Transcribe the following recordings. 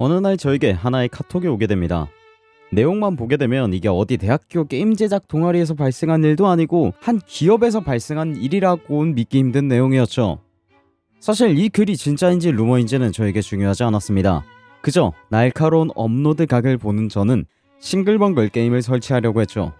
어느 날 저에게 하나의 카톡이 오게 됩니다. 내용만 보게 되면 이게 어디 대학교 게임 제작 동아리에서 발생한 일도 아니고 한 기업에서 발생한 일이라고는 믿기 힘든 내용이었죠. 사실 이 글이 진짜인지 루머인지는 저에게 중요하지 않았습니다. 그저 날카로운 업로드 각을 보는 저는 싱글벙글 게임을 설치하려고 했죠.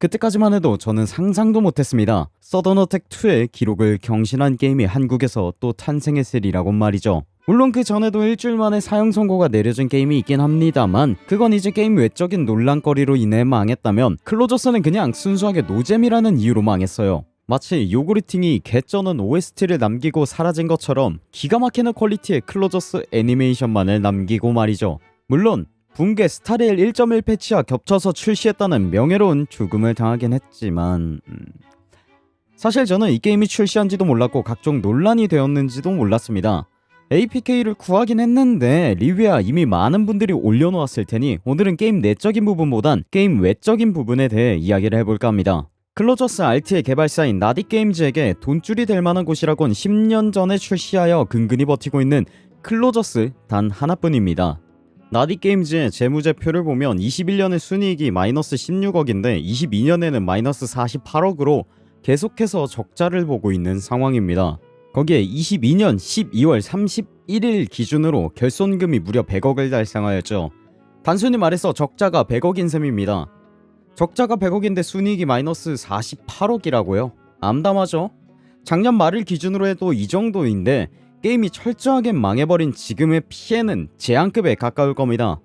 그때까지만 해도 저는 상상도 못했습니다. 서던어택2의 기록을 경신한 게임이 한국에서 또 탄생했으리라고 말이죠. 물론 그 전에도 일주일 만에 사형 선고가 내려진 게임이 있긴 합니다만 그건 이제 게임 외적인 논란거리로 인해 망했다면 클로저스는 그냥 순수하게 노잼이라는 이유로 망했어요. 마치 요구르팅이 개쩌는 OST를 남기고 사라진 것처럼 기가 막히는 퀄리티의 클로저스 애니메이션만을 남기고 말이죠. 물론 붕괴 스타레일 1.1 패치와 겹쳐서 출시했다는 명예로운 죽음을 당하긴 했지만 음, 사실 저는 이 게임이 출시한지도 몰랐고 각종 논란이 되었는지도 몰랐습니다. APK를 구하긴 했는데 리뷰야 이미 많은 분들이 올려놓았을 테니 오늘은 게임 내적인 부분보단 게임 외적인 부분에 대해 이야기를 해볼까 합니다. 클로저스 RT의 개발사인 나디게임즈에게 돈줄이 될 만한 곳이라곤 10년 전에 출시하여 근근히 버티고 있는 클로저스 단 하나뿐입니다. 나디게임즈의 재무제표를 보면 21년의 순이익이 마이너스 16억인데 22년에는 마이너스 48억으로 계속해서 적자를 보고 있는 상황입니다. 거기에 22년 12월 31일 기준으로 결손금이 무려 100억을 달성하였죠. 단순히 말해서 적자가 100억인 셈입니다. 적자가 100억인데 순이익이 마이너스 48억이라고요? 암담하죠? 작년 말을 기준으로 해도 이 정도인데 게임이 철저하게 망해버린 지금의 피해는 재앙급에 가까울 겁니다.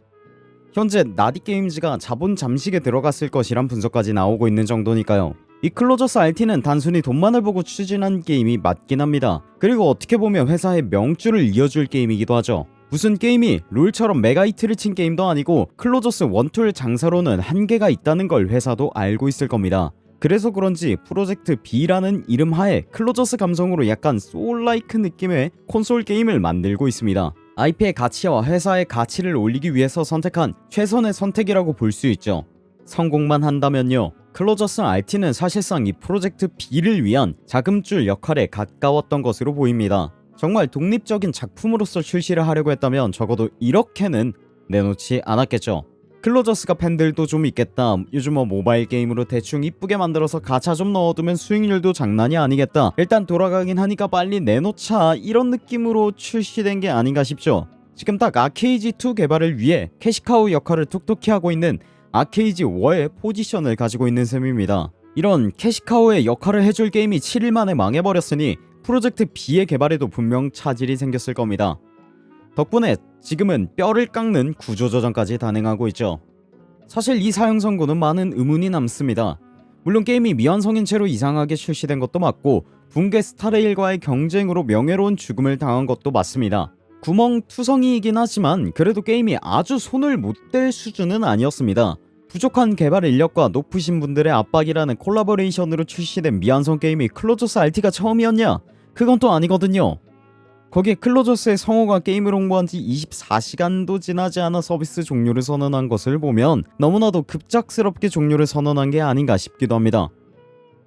현재 나디게임즈가 자본 잠식에 들어갔을 것이란 분석까지 나오고 있는 정도니까요. 이 클로저스 RT는 단순히 돈만을 보고 추진한 게임이 맞긴 합니다. 그리고 어떻게 보면 회사의 명주를 이어줄 게임이기도 하죠. 무슨 게임이 롤처럼 메가히트를 친 게임도 아니고 클로저스 원툴 장사로는 한계가 있다는 걸 회사도 알고 있을 겁니다. 그래서 그런지 프로젝트 B라는 이름 하에 클로저스 감성으로 약간 소울라이크 느낌의 콘솔 게임을 만들고 있습니다. IP의 가치와 회사의 가치를 올리기 위해서 선택한 최선의 선택이라고 볼 수 있죠. 성공만 한다면요. 클로저스 RT는 사실상 이 프로젝트 B를 위한 자금줄 역할에 가까웠던 것으로 보입니다. 정말 독립적인 작품으로서 출시를 하려고 했다면 적어도 이렇게는 내놓지 않았겠죠. 클로저스가 팬들도 좀 있겠다. 요즘 뭐 모바일 게임으로 대충 이쁘게 만들어서 가차 좀 넣어두면 수익률도 장난이 아니겠다. 일단 돌아가긴 하니까 빨리 내놓자. 이런 느낌으로 출시된 게 아닌가 싶죠. 지금 딱 아케이지 2 개발을 위해 캐시카우 역할을 톡톡히 하고 있는 아케이지 워의 포지션을 가지고 있는 셈입니다. 이런 캐시카우의 역할을 해줄 게임이 7일 만에 망해버렸으니 프로젝트 B의 개발에도 분명 차질이 생겼을 겁니다. 덕분에 지금은 뼈를 깎는 구조조정까지 단행하고 있죠. 사실 이 사형 선고는 많은 의문이 남습니다. 물론 게임이 미완성인 채로 이상하게 출시된 것도 맞고 붕괴 스타레일과의 경쟁으로 명예로운 죽음을 당한 것도 맞습니다. 구멍투성이이긴 하지만 그래도 게임이 아주 손을 못 댈 수준은 아니었습니다. 부족한 개발 인력과 높으신 분들의 압박이라는 콜라보레이션으로 출시된 미완성 게임이 클로저스 RT가 처음이었냐? 그건 또 아니거든요. 거기에 클로저스의 성우가 게임을 홍보한 지 24시간도 지나지 않아 서비스 종료를 선언한 것을 보면 너무나도 급작스럽게 종료를 선언한 게 아닌가 싶기도 합니다.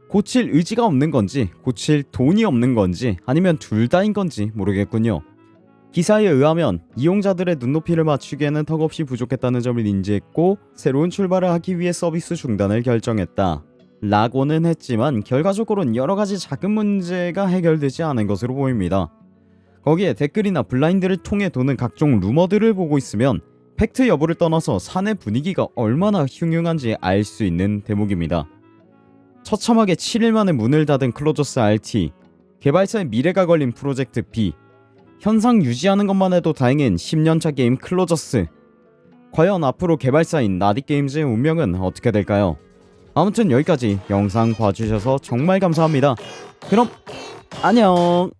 고칠 의지가 없는 건지, 고칠 돈이 없는 건지, 아니면 둘 다인 건지 모르겠군요. 기사에 의하면 이용자들의 눈높이를 맞추기에는 턱없이 부족했다는 점을 인지했고 새로운 출발을 하기 위해 서비스 중단을 결정했다. 라고는 했지만 결과적으로는 여러가지 작은 문제가 해결되지 않은 것으로 보입니다. 거기에 댓글이나 블라인드를 통해 도는 각종 루머들을 보고 있으면 팩트 여부를 떠나서 사내 분위기가 얼마나 흉흉한지 알 수 있는 대목입니다. 처참하게 7일 만에 문을 닫은 클로저스 RT, 개발사의 미래가 걸린 프로젝트 B, 현상 유지하는 것만 해도 다행인 10년차 게임 클로저스. 과연 앞으로 개발사인 나디게임즈의 운명은 어떻게 될까요? 아무튼 여기까지 영상 봐주셔서 정말 감사합니다. 그럼 안녕!